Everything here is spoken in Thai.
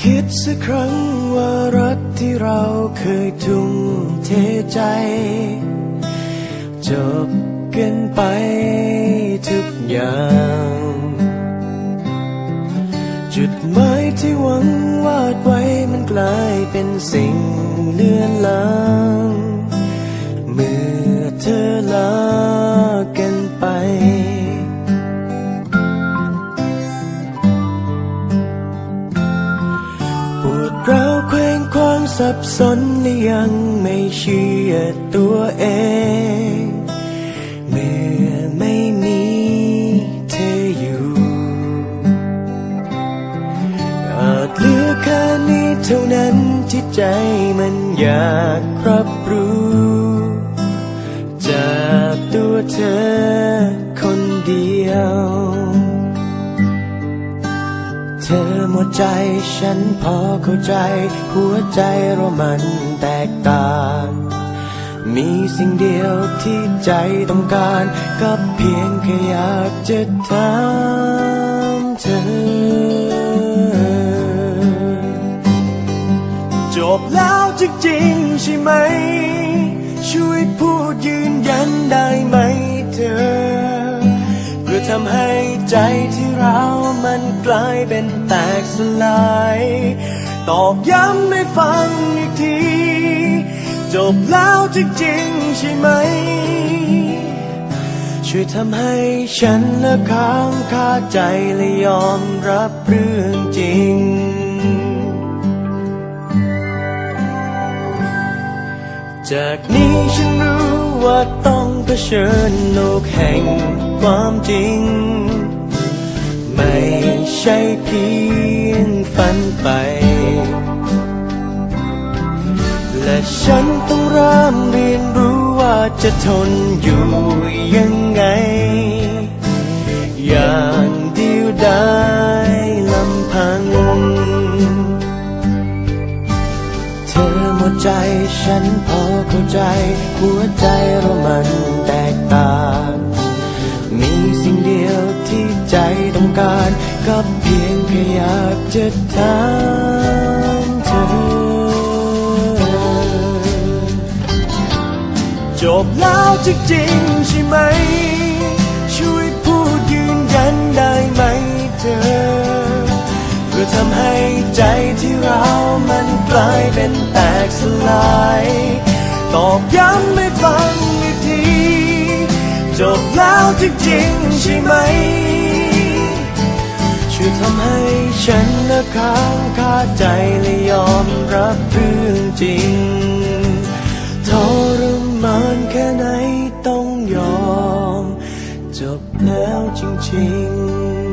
คิดสักครั้งว่ารักที่เราเคยทุ่มเทใจ จบกันไปทุกอย่าง จุดหมายที่หวังวาดไว้มันกลายเป็นสิ่งเลือนลาง สับสนและยังไม่เชื่อตัวเอง เมื่อไม่มีเธออยู่อาจเหลือแค่นี้เท่านั้นที่ใจมันอยากรับรู้จากตัวเธอคนเดียว อหมดใจ ฉันพอเข้าใจ หัวใจเรามันแตกต่าง มีสิ่งเดียวที่ใจต้องการ ก็เพียงแค่อยากจะถามเธอ จบแล้วจริงๆใช่ไหม ช่วยพูดยืนยันได้ไหมเธอเพื่อ ทำให้ใจที่เรามันกลายเป็นแตกสลาย ตอกย้ำให้ฟังอีกที จบแล้วจริงๆใช่ไหม ช่วยทำให้ฉันและค้างคาใจและยอมรับเรื่องจริง จากนี้ฉันรู้ว่าต้อง ชิญโลกแห่งความจริง ไม่ใช่เพียงฝันไป และฉันต้องเริ่มเรียนรู้ว่าจะทนอยู่ยังไง อย่างเดียวดาย ใจฉันพอเข้าใจ หัวใจเรามันแตกต่าง มีสิ่งเดียวที่ใจต้องการ ก็เพียงแค่อยากจะถามเธอ จบแล้วจริงๆใช่ไหม ช่วยพูดยืนยันได้ไหมเธอ เพื่อทำให้ใจที่เรามัน สลาย ตอบย้ำไม่ฟังอีกที จบแล้วจริงๆใช่ไหม ช่วยทำให้ฉันละค้างคาใจและยอมรับเรื่องจริงทรมานแค่ไหนต้องยอม จบแล้วจริงๆ